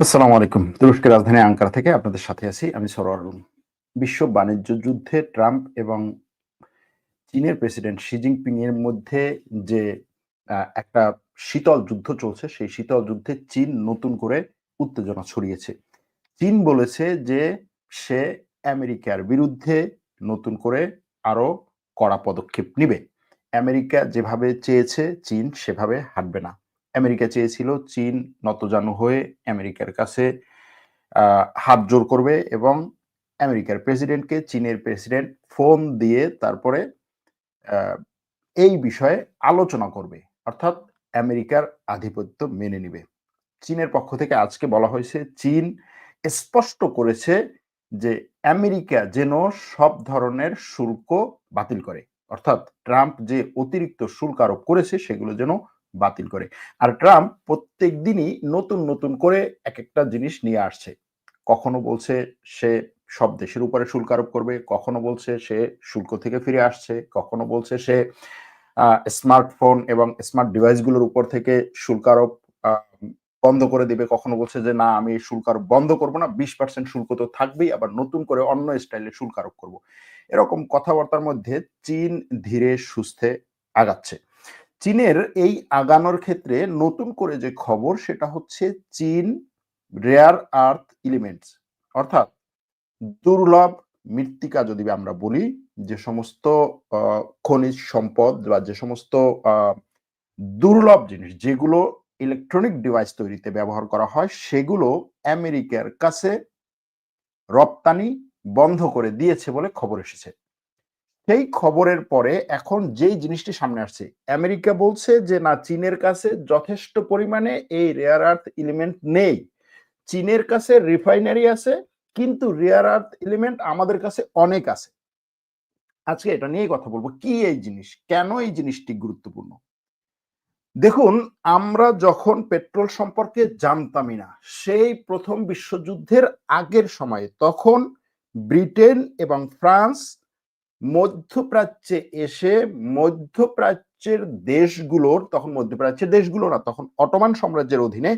আসসালামু আলাইকুম। তুরস্কের রাজধানী আঙ্কারা থেকে আপনাদের সাথে আছি আমি সরোয়ার বিশ্ব বাণিজ্য যুদ্ধে ট্রাম্প এবং চীনের প্রেসিডেন্ট শি জিনপিং এর মধ্যে যে একটা শীতল যুদ্ধ চলছে, সেই শীতল যুদ্ধে চীন নতুন করে উত্তেজনা ছড়িয়েছে। চীন বলেছে যে, সে আমেরিকার বিরুদ্ধে নতুন করে আরও কড়া পদক্ষেপ নিবে। আমেরিকা যেভাবে চেয়েছে, চীন সেভাবে হাঁটবে না। আমেরিকা চেয়েছিল, চীন নতজানু হয়ে আমেরিকার কাছে হাত জোর করবে এবং আমেরিকার প্রেসিডেন্টকে চীনের প্রেসিডেন্ট ফোন দিয়ে তারপরে এই বিষয়ে আলোচনা করবে। অর্থাৎ আমেরিকার আধিপত্য মেনে নিবে। চীনের পক্ষ থেকে আজকে বলা হয়েছে, চীন স্পষ্ট করেছে যে আমেরিকা যেন সব ধরনের শুল্ক বাতিল করে। অর্থাৎ ট্রাম্প যে অতিরিক্ত শুল্ক আরোপ করেছে, সেগুলো যেন বাতিল করে। আর ট্রাম্প প্রত্যেক দিনই নতুন নতুন করে এক একটা জিনিস নিয়ে আসছে। কখনো বলছে সে সব দেশের উপরে শুল্ক আরোপ করবে, কখনো বলছে সে শুল্ক থেকে ফিরে আসছে, কখনো বলছে সে স্মার্টফোন এবং স্মার্ট ডিভাইসগুলোর উপর থেকে শুল্ক আরোপ বন্ধ করে দিবে। কখনো বলছে যে, না, আমি শুল্ক আরোপ বন্ধ করব না, বিশ পার্সেন্ট শুল্ক তো থাকবেই, আবার নতুন করে অন্য স্টাইলে শুল্ক আরোপ করব। এরকম কথাবার্তার মধ্যে চীন ধীরে সুস্থে আগাচ্ছে। চীনের এই আগানোর ক্ষেত্রে নতুন করে যে খবর, সেটা হচ্ছে চীন রেয়ার আর্থ এলিমেন্টস অর্থাৎ দুর্লভ মৃত্তিকা যদি আমরা বলি, যে সমস্ত খনিজ সম্পদ বা যে সমস্ত দুর্লভ জিনিস যেগুলো ইলেকট্রনিক ডিভাইস তৈরিতে ব্যবহার করা হয়, সেগুলো আমেরিকার কাছে রপ্তানি বন্ধ করে দিয়েছে বলে খবর এসেছে। সেই খবরের পরে এখন যেই জিনিসটি সামনে আসছে, আমেরিকা বলছে যে, না, চীনের কাছে যথেষ্ট পরিমাণে এই রেয়ার আর্থ এলিমেন্ট নেই। চীনের কাছে রিফাইনারি আছে, কিন্তু রেয়ার আর্থ এলিমেন্ট আমাদের কাছে অনেক আছে। আজকে এটা নিয়ে কথা বলব, কি এই জিনিস? কেন এই জিনিসটি গুরুত্বপূর্ণ? দেখুন, আমরা যখন পেট্রোল সম্পর্কে জানতামই না, সেই প্রথম বিশ্বযুদ্ধের আগের সময়ে, তখন ব্রিটেন এবং ফ্রান্স মধ্যপ্রাচ্যে এসে মধ্যপ্রাচ্যের দেশগুলোর, তখন মধ্যপ্রাচ্যের দেশগুলো না, তখন অটোমান সাম্রাজ্যের অধীনে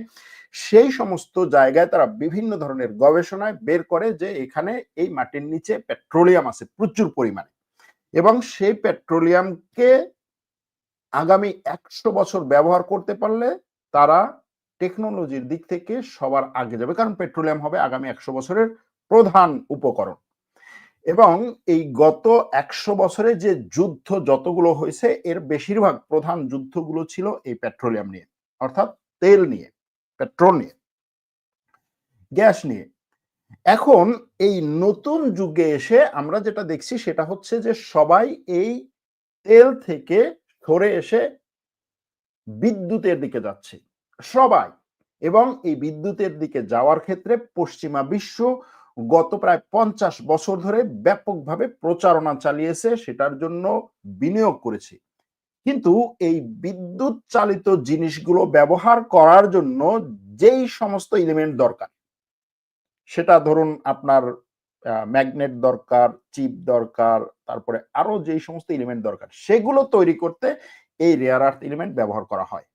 সেই সমস্ত জায়গায় তারা বিভিন্ন ধরনের গবেষণায় বের করে যে এখানে এই মাটির নিচে পেট্রোলিয়াম আছে প্রচুর পরিমাণে। এবং সেই পেট্রোলিয়ামকে আগামী একশো বছর ব্যবহার করতে পারলে তারা টেকনোলজির দিক থেকে সবার আগে যাবে, কারণ পেট্রোলিয়াম হবে আগামী একশো বছরের প্রধান উপকরণ। এবং এই গত একশো বছরে যে যুদ্ধ যতগুলো হয়েছে, এর বেশিরভাগ প্রধান যুদ্ধগুলো ছিল এই পেট্রোলিয়াম নিয়ে, অর্থাৎ তেল নিয়ে, পেট্রোল নিয়ে, গ্যাস নিয়ে। এখন এই নতুন যুগে এসে আমরা যেটা দেখছি সেটা হচ্ছে যে সবাই এই তেল থেকে সরে এসে বিদ্যুতের দিকে যাচ্ছে, সবাই। এবং এই বিদ্যুতের দিকে যাওয়ার ক্ষেত্রে পশ্চিমা বিশ্ব গত প্রায় পঞ্চাশ বছর ধরে ব্যাপকভাবে প্রচারণা চালিয়েছে, সেটার জন্য বিনিয়োগ করেছে। কিন্তু এই বিদ্যুৎ চালিত জিনিসগুলো ব্যবহার করার জন্য যেই সমস্ত এলিমেন্ট দরকার, সেটা ধরুন আপনার ম্যাগনেট দরকার চিপ দরকার, তারপরে আরও যেই সমস্ত এলিমেন্ট দরকার, সেগুলো তৈরি করতে এই রেয়ার আর্থ এলিমেন্ট ব্যবহার করা হয়।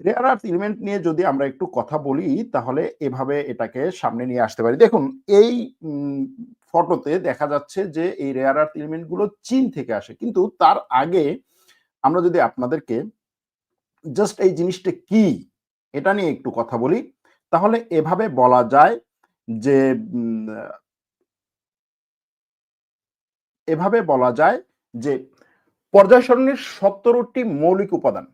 রেয়ার আর্থ এলিমেন্ট নিয়ে যদি আমরা একটু কথা বলি, তাহলে এভাবে এটাকে সামনে নিয়ে আসতে পারি। দেখুন, এই ফটোতে দেখা যাচ্ছে যে এই রেয়ার আর্থ এলিমেন্টগুলো চীন থেকে আসে। কিন্তু তার আগে আমরা যদি আপনাদেরকে জাস্ট এই জিনিসটা কি, এটা নিয়ে একটু কথা বলি, তাহলে এভাবে বলা যায় যে এভাবে বলা যায় যে পর্যায় সারণীর সতেরোটি মৌলিক উপাদান।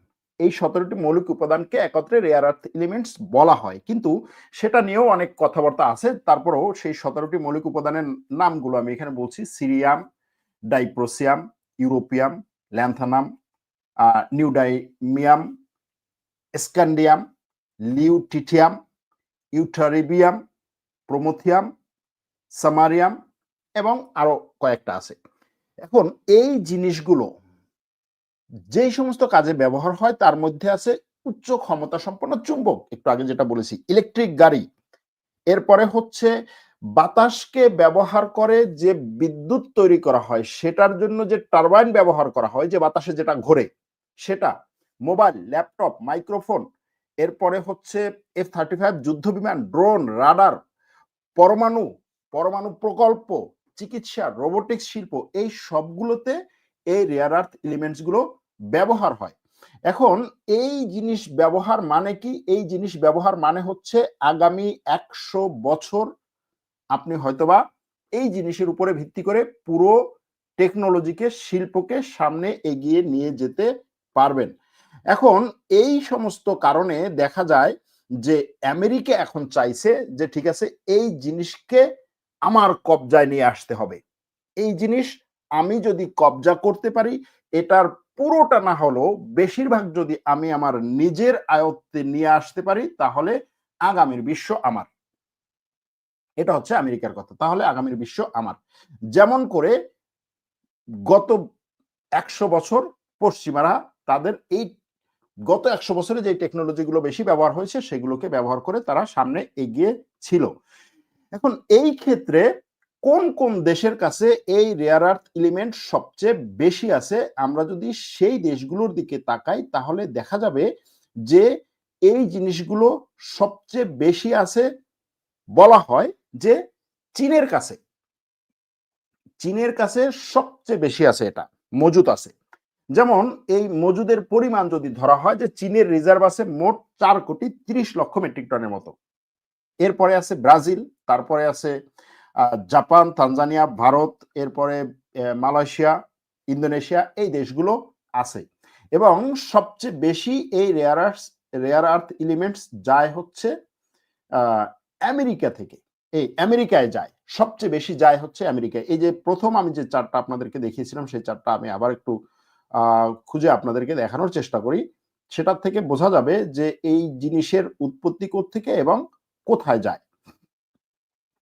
এই সতেরোটি মৌলিক উপাদানকে একত্রে রেয়ার আর্থ এলিমেন্টস বলা হয়। কিন্তু সেটা নিয়েও অনেক কথাবার্তা আছে। তারপরেও সেই সতেরোটি মৌলিক উপাদানের নামগুলো আমি এখানে বলছি। Cerium, dysprosium, europium, lanthanum neodymium, scandium, lutetium, ytterbium, promethium, samarium এবং আরও কয়েকটা আছে। এখন এই জিনিসগুলো যেই সমস্ত কাজে ব্যবহার হয়, তার মধ্যে আছে উচ্চ ক্ষমতা সম্পন্ন চুম্বক। একটু আগে যেটা বলেছি ইলেকট্রিক গাড়ি। এরপরে হচ্ছে বাতাসকে ব্যবহার করে যে বিদ্যুৎ তৈরি করা হয়, সেটার জন্য যে টারবাইন ব্যবহার করা হয়, যে বাতাসে যেটা ঘোরে, সেটা। মোবাইল ল্যাপটপ মাইক্রোফোন এরপরে হচ্ছে এফ থার্টি ফাইভ যুদ্ধ বিমান ড্রোন রাডার পরমাণু পরমাণু প্রকল্প, চিকিৎসা রোবোটিক্স শিল্প, এই সবগুলোতে এই রেয়ার আর্থ এলিমেন্টসগুলো ব্যবহার হয়। এখন এই জিনিস ব্যবহার মানে কি? এই জিনিস ব্যবহার মানে হচ্ছে আগামী একশো বছর আপনি হয়তোবা এই জিনিসের উপরে ভিত্তি করে পুরো টেকনোলজিকে শিল্পকে সামনে এগিয়ে নিয়ে যেতে পারবেন। এখন এই সমস্ত কারণে দেখা যায় যে আমেরিকা এখন চাইছে যে ঠিক আছে, এই জিনিসকে আমার কবজায় নিয়ে আসতে হবে। এই জিনিস আমি যদি কবজা করতে পারি, এটার পুরোটা না হলেও বেশিরভাগ যদি আমি আমার নিজের আয়ত্তে নিয়ে আসতে পারি, তাহলে আগামীর বিশ্ব আমার। এটা হচ্ছে আমেরিকার কথা। তাহলে আগামীর বিশ্ব আমার। যেমন করে গত একশো বছর পশ্চিমারা তাদের এই গত একশো বছরে যে টেকনোলজিগুলো বেশি ব্যবহার হয়েছে, সেগুলোকে ব্যবহার করে তারা সামনে এগিয়ে ছিল। এখন এই ক্ষেত্রে কোন কোন দেশের কাছে এই রেয়ার আর্থ এলিমেন্ট সবচেয়ে বেশি আছে? আমরা যদি সেই দেশগুলোর দিকে তাকাই, তাহলে দেখা যাবে যে এই জিনিসগুলো সবচেয়ে বেশি আছে বলা হয় যে চীনের কাছে। চীনের কাছে সবচেয়ে বেশি আছে এটা মজুদ আছে। যেমন এই মজুদের পরিমাণ যদি ধরা হয় যে চীনের রিজার্ভ আছে মোট চার কোটি তিরিশ লক্ষ মেট্রিক টনের মতো। এরপরে আছে ব্রাজিল, তারপরে আছে জাপান, তানজানিয়া, ভারত, এরপরে মালয়েশিয়া, ইন্দোনেশিয়া এই দেশগুলো আছে। এবং সবচেয়ে বেশি এই rare earth rare earth elements যায় হচ্ছে আমেরিকা থেকে। এই আমেরিকায় যায়, সবচেয়ে বেশি যায় হচ্ছে আমেরিকায়। এই যে প্রথম আমি যে চারটা আপনাদেরকে দেখিয়েছিলাম, সেই চারটা আমি আবার একটু খুঁজে আপনাদেরকে দেখানোর চেষ্টা করি। সেটার থেকে বোঝা যাবে যে এই জিনিসের উৎপত্তি থেকে এবং কোথায় যায়।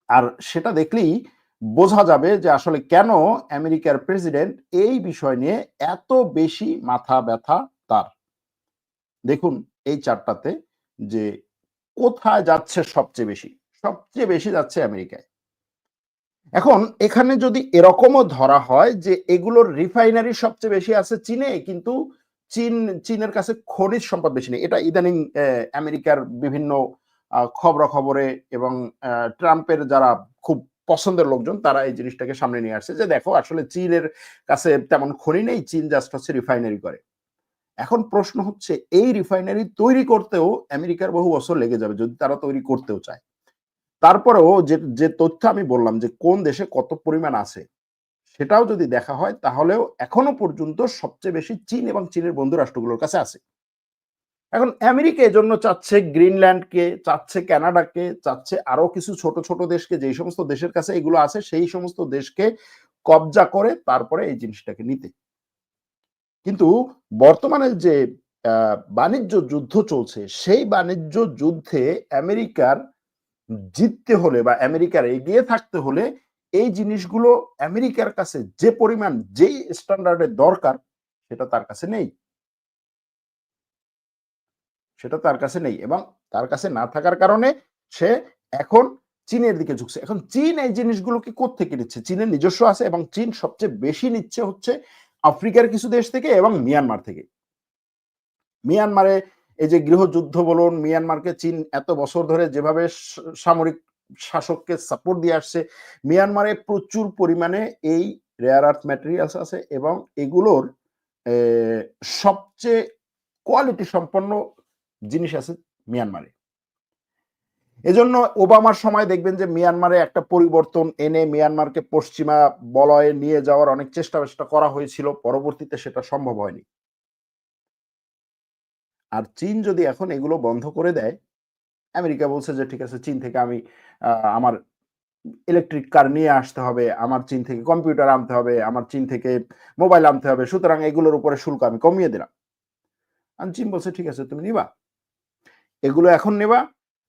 আর সেটা দেখলেই বোঝা যাবে যে আসলে কেন আমেরিকার প্রেসিডেন্ট এই বিষয় নিয়ে এত বেশি মাথা ব্যথা তার। দেখুন এই চারটাতে যে কোথায় যাচ্ছে সবচেয়ে বেশি সবচেয়ে বেশি যাচ্ছে আমেরিকায়। এখন এখানে যদি এরকমও ধরা হয় যে এগুলোর রিফাইনারি সবচেয়ে বেশি আছে চীনে, কিন্তু চীন, চীনের কাছে খনিজ সম্পদ বেশি নেই। এটা ইদানিং আমেরিকার বিভিন্ন খবরাখবরে এবং ট্রাম্পের যারা খুব পছন্দের লোকজন, তারা এই জিনিসটাকে সামনে নিয়ে আসছে যে, দেখো, আসলে চীনের কাছে তেমন খনি নেই, চীন জাস্ট হচ্ছে রিফাইনারি করে। এখন প্রশ্ন হচ্ছে, এই রিফাইনারি তৈরি করতেও আমেরিকার বহু বছর লেগে যাবে যদি তারা তৈরি করতেও চায়। তারপরেও যে যে তথ্য আমি বললাম যে, কোন দেশে কত পরিমাণ আছে, সেটাও যদি দেখা হয়, তাহলেও এখনও পর্যন্ত সবচেয়ে বেশি চীন এবং চীনের বন্ধু রাষ্ট্রগুলোর কাছে আছে। এখন আমেরিকা এজন্য চাচ্ছে গ্রিনল্যান্ডকে, চাচ্ছে কানাডাকে, চাচ্ছে আরও কিছু ছোট ছোট দেশকে, যেই সমস্ত দেশের কাছে এগুলো আছে, সেই সমস্ত দেশকে কবজা করে তারপরে এই জিনিসটাকে নিতে। কিন্তু বর্তমানে যে বাণিজ্য যুদ্ধ চলছে, সেই বাণিজ্য যুদ্ধে আমেরিকার জিততে হলে বা আমেরিকার এগিয়ে থাকতে হলে এই জিনিসগুলো আমেরিকার কাছে যে পরিমাণ যে স্ট্যান্ডার্ডের দরকার, সেটা তার কাছে নেই। সেটা তার কাছে নেই এবং তার কাছে না থাকার কারণে সে এখন চীনের দিকে ঝুঁকছে। এখন চীন এই জিনিসগুলোকে থেকে নিচ্ছে? চীনের নিজস্ব আছে এবং চীন সবচেয়ে বেশি নিচ্ছে হচ্ছে আফ্রিকার কিছু দেশ থেকে এবং মিয়ানমার থেকে। মিয়ানমারে এই যে গৃহযুদ্ধ বলুন, মিয়ানমারকে চীন এত বছর ধরে যেভাবে সামরিক শাসককে সাপোর্ট দিয়ে আসছে, মিয়ানমারে প্রচুর পরিমাণে এই রেয়ার আর্থ ম্যাটেরিয়ালস আছে এবং এগুলোর সবচেয়ে কোয়ালিটি সম্পন্ন জিনিস আছে মিয়ানমারে। এজন্য ওবামার সময় দেখবেন যে মিয়ানমারে একটা পরিবর্তন এনে মিয়ানমারকে পশ্চিমা বলয়ে নিয়ে যাওয়ার অনেক চেষ্টা চেষ্টা করা হয়েছিল, পরবর্তীতে সেটা সম্ভব হয়নি। আর চীন যদি এখন এগুলো বন্ধ করে দেয়, আমেরিকা বলছে যে, ঠিক আছে, চীন থেকে আমি আমার ইলেকট্রিক কার নিয়ে আসতে হবে, আমার চীন থেকে কম্পিউটার আনতে হবে, আমার চীন থেকে মোবাইল আনতে হবে, সুতরাং এগুলোর উপরে শুল্ক আমি কমিয়ে দিলাম। আর চীন বলছে, ঠিক আছে, তুমি নিবা। এগুলো এখন নেবা।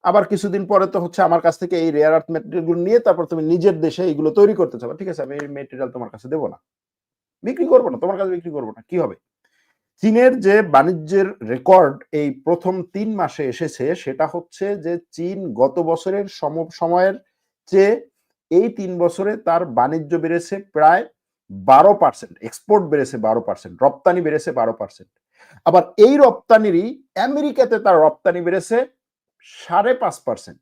আবার কিছুদিন পরে তো হচ্ছে আমার কাছ থেকে এই রেয়ার আর্থ মেটেরিয়ালগুলো নিয়ে তারপর তুমি নিজের দেশে এগুলো তৈরি করতে চাও ঠিক আছে, আমি এই মেটেরিয়াল তোমার কাছে দেবো না। বিক্রি করব না, তোমার কাছে বিক্রি করব না। কি হবে? চীনের যে বাণিজ্যের রেকর্ড এই প্রথম তিন মাসে এসেছে সেটা হচ্ছে যে চীন গত বছরের সম, সময়ের চেয়ে এই তিন বছরে তার বাণিজ্য বেড়েছে প্রায় বারো পার্সেন্ট এক্সপোর্ট বেড়েছে বারো পার্সেন্ট রপ্তানি বেড়েছে বারো পার্সেন্ট আবার এই রপ্তানিরই আমেরিকাতে তার রপ্তানি বেড়েছে সাড়ে পাঁচ পার্সেন্ট।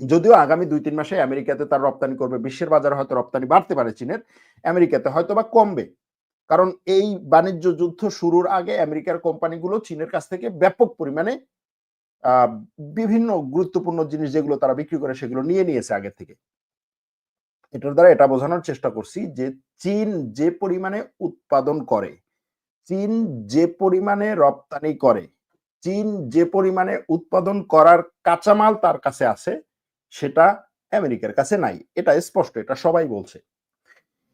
যদিও আগামী দুই তিন মাসে আমেরিকাতে তার রপ্তানি করবে, বিশ্বের বাজারে হয়তো রপ্তানি বাড়তে পারে চীনের, আমেরিকাতে হয়তো বা কমবে। কারণ এই বাণিজ্য যুদ্ধ শুরুর আগে আমেরিকার কোম্পানিগুলো চীনের কাছ থেকে ব্যাপক পরিমাণে বিভিন্ন গুরুত্বপূর্ণ জিনিস যেগুলো তারা বিক্রি করে সেগুলো নিয়ে নিয়েছে আগে থেকে। এটার দ্বারা এটা বোঝানোর চেষ্টা করছি যে চীন যে পরিমাণে উৎপাদন করে চীন যে পরিমাণে রপ্তানি করে, চীন যে পরিমাণে উৎপাদন করার কাঁচামাল তার কাছে আছে, সেটা আমেরিকার কাছে নাই। এটা স্পষ্ট, এটা সবাই বলছে।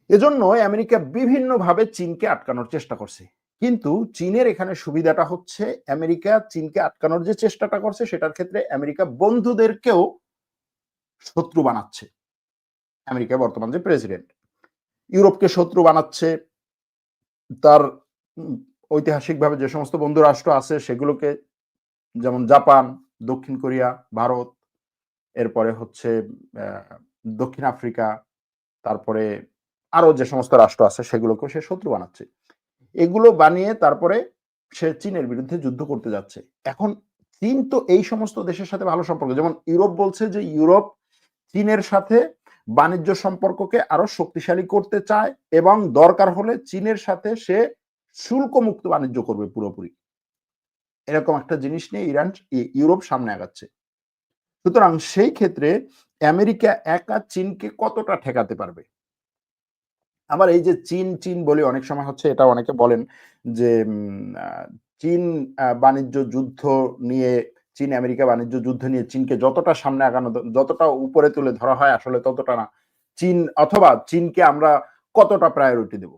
এজন্য আমেরিকা বিভিন্নভাবে চীনকে আটকানোর চেষ্টা করছে। কিন্তু চীনের এখানে সুবিধাটা হচ্ছে, আমেরিকা চীনকে আটকানোর যে চেষ্টাটা করছে, সেটার ক্ষেত্রে আমেরিকা বন্ধুদেরকেও শত্রু বানাচ্ছে। আমেরিকা বর্তমান যে প্রেসিডেন্ট, ইউরোপকে শত্রু বানাচ্ছে, তার ঐতিহাসিকভাবে যে সমস্ত বন্ধু রাষ্ট্র আছে, সেগুলোকে যেমন জাপান, দক্ষিণ কোরিয়া, ভারত, এরপরে হচ্ছে দক্ষিণ আফ্রিকা, তারপরে আরও যে সমস্ত রাষ্ট্র আছে, সেগুলোকেও সে শত্রু বানাচ্ছে। এগুলো বানিয়ে তারপরে সে চীনের বিরুদ্ধে যুদ্ধ করতে যাচ্ছে। এখন চীন তো এই সমস্ত দেশের সাথে ভালো সম্পর্ক। যেমন ইউরোপ বলছে যে ইউরোপ চীনের সাথে বাণিজ্য সম্পর্ককে আরও শক্তিশালী করতে চায় এবং দরকার হলে চীনের সাথে সে শুল্ক মুক্ত বাণিজ্য করবে পুরোপুরি। এরকম একটা জিনিস নিয়ে ইরান ইউরোপ সামনে আগাচ্ছে। সুতরাং সেই ক্ষেত্রে আমেরিকা একা চীনকে কতটা ঠেকাতে পারবে? আবার এই যে চীন চীন বলে, অনেক সময় হচ্ছে এটা অনেকে বলেন যে চীন বাণিজ্য যুদ্ধ নিয়ে, চীন, আমেরিকা বাণিজ্য যুদ্ধ নিয়ে চীনকে যতটা সামনে আগানো, যতটা উপরে তুলে ধরা হয় আসলে ততটা না। চীন অথবা চীনকে আমরা কতটা প্রায়োরিটি দেব?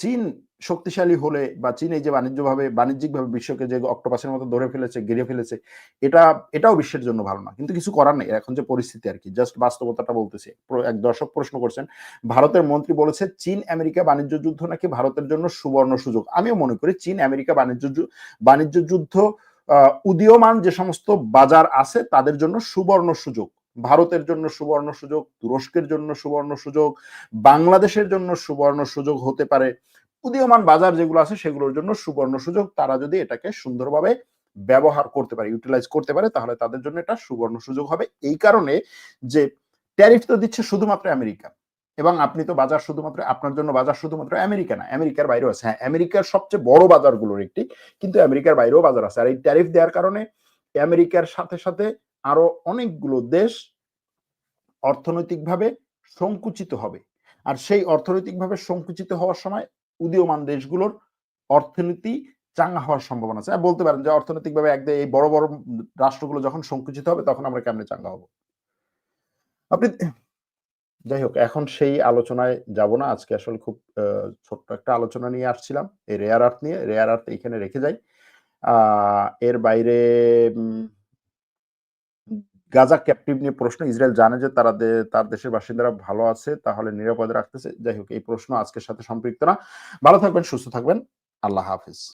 চীন শক্তিশালী হলে বা চীন এই যে বাণিজ্যভাবে, বাণিজ্যিকভাবে বিশ্বকে যে অক্টোপাসের মতো ধরে ফেলেছে ঘিরে ফেলেছে, এটা, এটাও বিশ্বের জন্য ভালো না। কিন্তু কিছু করার নেই। এখন যে পরিস্থিতি আর কি জাস্ট বাস্তবতাটা বলতেছে। এক দর্শক প্রশ্ন করছেন, ভারতের মন্ত্রী বলেছে, চীন আমেরিকা বাণিজ্য যুদ্ধ নাকি ভারতের জন্য সুবর্ণ সুযোগ? আমিও মনে করি, চীন আমেরিকা বাণিজ্য বাণিজ্য যুদ্ধ উদীয়মান যে সমস্ত বাজার আছে, তাদের জন্য সুবর্ণ সুযোগ। ভারতের জন্য সুবর্ণ সুযোগ, তুরস্কের জন্য সুবর্ণ সুযোগ, বাংলাদেশের জন্য সুবর্ণ সুযোগ হতে পারে। উদীয়মান বাজার যেগুলো আছে সেগুলোর জন্য সুবর্ণ সুযোগ। তারা যদি এটাকে সুন্দরভাবে ব্যবহার করতে পারে ইউটিলাইজ করতে পারে, তাহলে তাদের জন্য এটা সুবর্ণ সুযোগ হবে। এই কারণে যে ট্যারিফ তো দিচ্ছে শুধুমাত্র আমেরিকা। এবং আপনি তো বাজার শুধুমাত্র, আপনার জন্য বাজার শুধুমাত্র আমেরিকা না, আমেরিকার বাইরেও আছে। হ্যাঁ আমেরিকার সবচেয়ে বড় বাজারগুলোর একটি, কিন্তু আমেরিকার বাইরেও বাজার আছে। আর এই ট্যারিফ দেওয়ার কারণে আমেরিকার সাথে সাথে আরও অনেকগুলো দেশ অর্থনৈতিকভাবে সংকুচিত হবে। আর সেই অর্থনৈতিকভাবে সংকুচিত হওয়ার সময় উদীয়মান দেশগুলোর অর্থনীতি চাঙ্গা হওয়ার সম্ভাবনা আছে। বলতে পারেন যে অর্থনৈতিকভাবে একদম এই বড় বড় রাষ্ট্রগুলো যখন সংকুচিত হবে, তখন আমরা কেমনে চাঙ্গা হব? আপনি যাই হোক, এখন সেই আলোচনায় যাব না। আজকে আসলে খুব ছোট্ট একটা আলোচনা নিয়ে আসছিলাম। এই রেয়ার আর্থ নিয়ে। রেয়ার আর্থ এইখানে রেখে যাই। এর বাইরে গাজা ক্যাপটিভ নিয়ে প্রশ্ন, ইসরায়েল জানে যে তারা তার দেশের বাসিন্দারা ভালো আছে, তাহলে নিরাপদে রাখতেছে। যাই হোক, এই প্রশ্ন আজকের সাথে সম্পৃক্ত না। ভালো থাকবেন, সুস্থ থাকবেন। আল্লাহ হাফিজ।